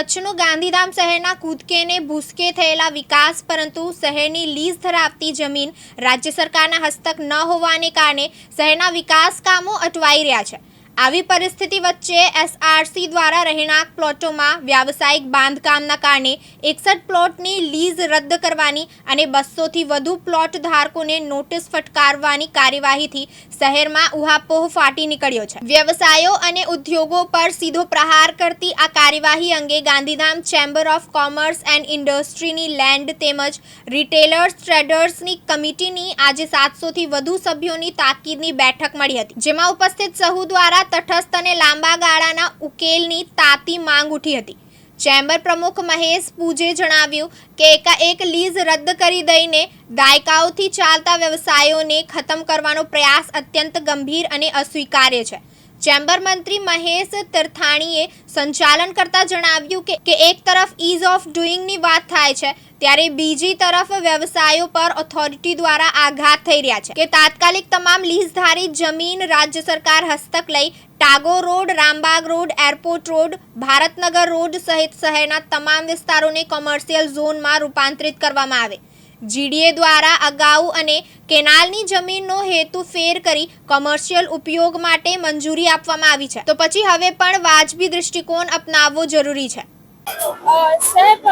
કચ્છનું ગાંધીધામ શહેરના કૂદકેને ભૂસકે થયેલા વિકાસ, પરંતુ શહેરની લીઝ ધરાવતી જમીન રાજ્ય સરકારના હસ્તક ન હોવાને કારણે શહેરના વિકાસ કામો અટવાઈ રહ્યા છે. આવી પરિસ્થિતિ વચ્ચે એસઆરસી દ્વારા રહેણાંક પ્લોટોમાં વ્યાવસાયિક બાંધકામના કારણે એકસઠ પ્લોટની લીઝ રદ કરવાની અને બસોથી વધુ પ્લોટ ધારકોને નોટિસ ફટકારવાની કાર્યવાહીથી શહેરમાં ઉહાપોહ ફાટી નીકળ્યો છે. વ્યવસાયો અને ઉદ્યોગો પર સીધો પ્રહાર કરતી આ કાર્યવાહી અંગે Gandhidham chamber of commerce and ઇન્ડસ્ટ્રીની land તેમજ રિટેલર્સ ટ્રેડર્સની કમિટીની આજે સાતસોથી વધુ સભ્યોની તાકીદની બેઠક મળી હતી, જેમાં ઉપસ્થિત સહુ દ્વારા તટસ્થ અને લાંબા ગાળાના ઉકેલની તાતી માંગ ઉઠી હતી. ચેમ્બર પ્રમુખ મહેશ પૂજે જણાવ્યું કે એકાએક લીઝ રદ કરી દઈને દાયકાઓથી ચાલતા વ્યવસાયોને ખતમ કરવાનો પ્રયાસ અત્યંત ગંભીર અને અસ્વીકાર્ય છે. ચેમ્બર મંત્રી મહેશ તરથાણીએ સંચાલન કરતા જણાવ્યું કે એક તરફ ઇઝ ઓફ ડુઈંગની વાત થાય છે, ત્યારે બીજી તરફ વ્યવસાયો પર ઓથોરિટી દ્વારા આઘાત થઈ રહ્યા છે. કે તાત્કાલિક તમામ લીઝધારી જમીન રાજ્ય સરકાર હસ્તક લઈ Tagore road, Rambagh road, airport road, Bharatnagar road સહિત શહેરના તમામ વિસ્તારોને કોમર્શિયલ ઝોનમાં રૂપાંતરિત કરવામાં આવે. જીડીએ દ્વારા અગાઉ અને કેનાલની જમીનનો હેતુ ફેર કરી કોમર્શિયલ ઉપયોગ માટે મંજૂરી આપવામાં આવી છે. તો પછી હવે પણ વાજબી દૃષ્ટિકોણ અપનાવવો જરૂરી છે. અ, સાહેબ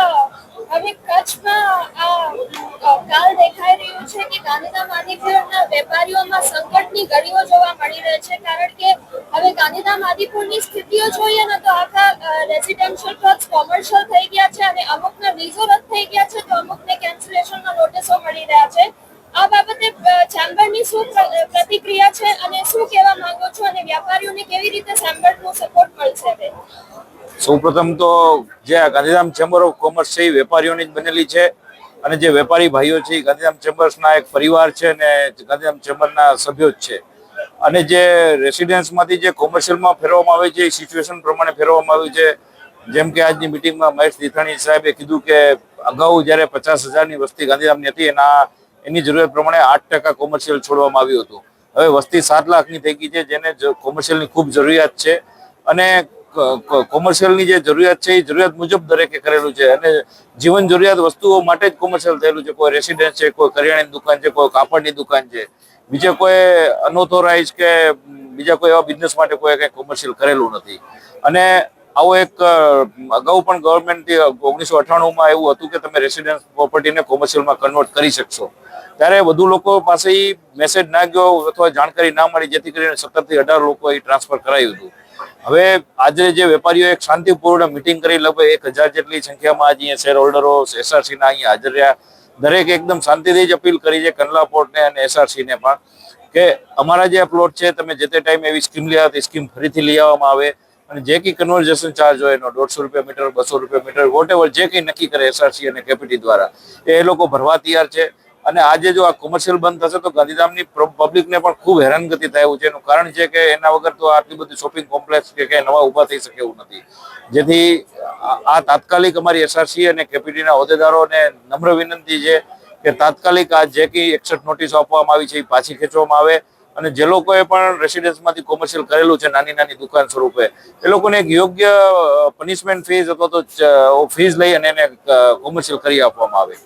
હવે કચ્છમાં આ કાલ દેખાઈ રહ્યું છે કે ગાંધીધામ આદિપુરના વેપારીઓમાં સંકટની ઘડીઓ જોવા મળી રહી છે કારણ કે હવે ગાંધીધામ આદિપુરની સ્થિતિઓ જોઈએ ને તો આખા રેસિડેન્શિયલ પ્લોટ્સ કોમર્શિયલ થઈ ગયા છે અને અમુકના વિઝો રદ થઈ ગયા છે તો અમુકને કેન્સલેશનના નોટિસો મળી રહ્યા છે આ બાબતે અ, ચેમ્બરની શું પ્રતિક્રિયા છે અને શું કહેવા માંગો છો અને વ્યાપારીઓને કેવી રીતે સેમ્બર્ટનો સપોર્ટ મળશે સૌપ્રથમ તો જે ગાંધીધામ ચેમ્બર ઓફ કોમર્સ છે એ વેપારીઓની જ બનેલી છે અને જે વેપારી ભાઈઓ છે એ ગાંધીધામ ચેમ્બર્સના એક પરિવાર છે અને ગાંધીધામ ચેમ્બરના સભ્યો જ છે. અને જે રેસિડેન્સમાંથી જે કોમર્શિયલમાં ફેરવવામાં આવે છે એ સિચ્યુએશન પ્રમાણે ફેરવવામાં આવ્યું છે. જેમ કે આજની મિટિંગમાં મહેશ દીથાણી સાહેબે કીધું કે અગાઉ જ્યારે પચાસ હજારની વસ્તી ગાંધીધામની હતી એના એની જરૂરિયાત પ્રમાણે આઠ ટકા કોમર્શિયલ છોડવામાં આવ્યું હતું. હવે વસ્તી સાત લાખની થઈ ગઈ છે, જેને કોમર્શિયલની ખૂબ જરૂરિયાત છે. અને કોમર્શિયલની જે જરૂરિયાત છે, એ જરૂરિયાત મુજબ દરેકે કરેલું છે. અને જીવન જરૂરિયાત વસ્તુઓ માટે જ કોમર્શિયલ થયેલું છે. કોઈ રેસિડેન્સ છે, કોઈ કરિયાણાની દુકાન છે, કોઈ કાપડની દુકાન છે. બીજે કોઈ અનઓથોરાઇઝ કે બીજા કોઈ એવા બિઝનેસ માટે કોઈ કંઈ કોમર્શિયલ કરેલું નથી. અને આવો એક અગાઉ પણ ગવર્મેન્ટથી ઓગણીસો અઠ્ઠાણુંમાં એવું હતું કે તમે રેસિડેન્સ પ્રોપર્ટીને કોમર્શિયલમાં કન્વર્ટ કરી શકશો. ત્યારે વધુ લોકો પાસે મેસેજ ના ગયો અથવા જાણકારી ના મળી, જેથી કરીને સત્તરથી અઢાર લોકો એ ટ્રાન્સફર કરાયું હતું. હવે આજે જે વેપારીઓ એક શાંતિપૂર્ણ મિટિંગ કરી, લગભગ એક હજાર જેટલી સંખ્યામાં આજે અહીંયા શેર હોલ્ડરો એસઆરસીના અહીંયા હાજર રહ્યા. દરેક એકદમ શાંતિથી જ અપીલ કરી છે, કંડલા પોર્ટને અને એસઆરસીને પણ, કે અમારા જે પ્લોટ છે, તમે જે તે ટાઈમે એવી સ્કીમ લેવા હતી સ્કીમ ફરીથી લઈ આવવામાં આવે. અને જે કંઈ કન્વર્ઝેશન ચાર્જ હોય એનો દોઢસો રૂપિયા મીટર બસો રૂપિયા મીટર વોટ એવર જે કંઈ નક્કી કરે એસઆરસી અને કેપીટી દ્વારા, એ લોકો ભરવા તૈયાર છે. અને આજે જો આ કોમર્શિયલ બંધ થશે તો ગાંધીધામની પબ્લિકને પણ ખૂબ હેરાનગતિ થાય એવું છે. એનું કારણ છે કે એના વગર તો આટલી બધી શોપિંગ કોમ્પ્લેક્સ કે કંઈ નવા ઊભા થઈ શકે એવું નથી. જેથી આ- આ તાત્કાલિક અમારી એસઆરસી અને કેપીટીના હોદ્દેદારોને નમ્ર વિનંતી છે કે તાત્કાલિક આ જે કંઈ એકસઠ નોટિસ આપવામાં આવી છે એ પાછી ખેંચવામાં આવે. અને જે લોકોએ પણ રેસિડેન્સમાંથી કોમર્શિયલ કરેલું છે નાની નાની દુકાન સ્વરૂપે એ લોકોને એક યોગ્ય પનિશમેન્ટ ફીઝ અથવા તો ફીઝ લઈ અને એને કોમર્શિયલ કરી આપવામાં આવે.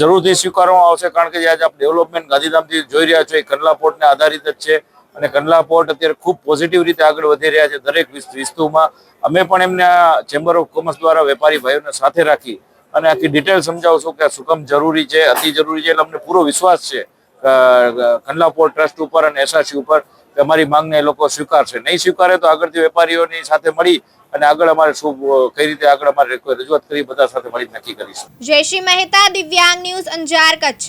જરૂરથી સ્વીકારવામાં આવશે કારણ કે આજે આપ ડેવલપમેન્ટ ગાંધીધામથી જોઈ રહ્યા છો એ કંડલા પોર્ટને આધારિત જ છે. અને કંડલા પોર્ટ અત્યારે ખૂબ પોઝિટિવ રીતે આગળ વધી રહ્યા છે દરેક વિસ્તુમાં. અમે પણ એમને ચેમ્બર ઓફ કોમર્સ દ્વારા વેપારી ભાઈઓને સાથે રાખી અને આખી ડિટેલ સમજાવશું કે શું જરૂરી છે, અતિ જરૂરી છે, એટલે અમને પૂરો વિશ્વાસ છે કંડલા ટ્રસ્ટ ઉપર અને એસઆરસી ઉપર કે અમારી માંગને લોકો સ્વીકારશે. નહીં સ્વીકારે તો આગળથી વેપારીઓની સાથે મળી અને આગળ અમારે શું કઈ રીતે આગળ અમારે રજૂઆત કરી બધા સાથે મળી નક્કી કરીશું. જયશ્રી મહેતા, દિવ્યાંગ ન્યૂઝ અંજાર, કચ્છ.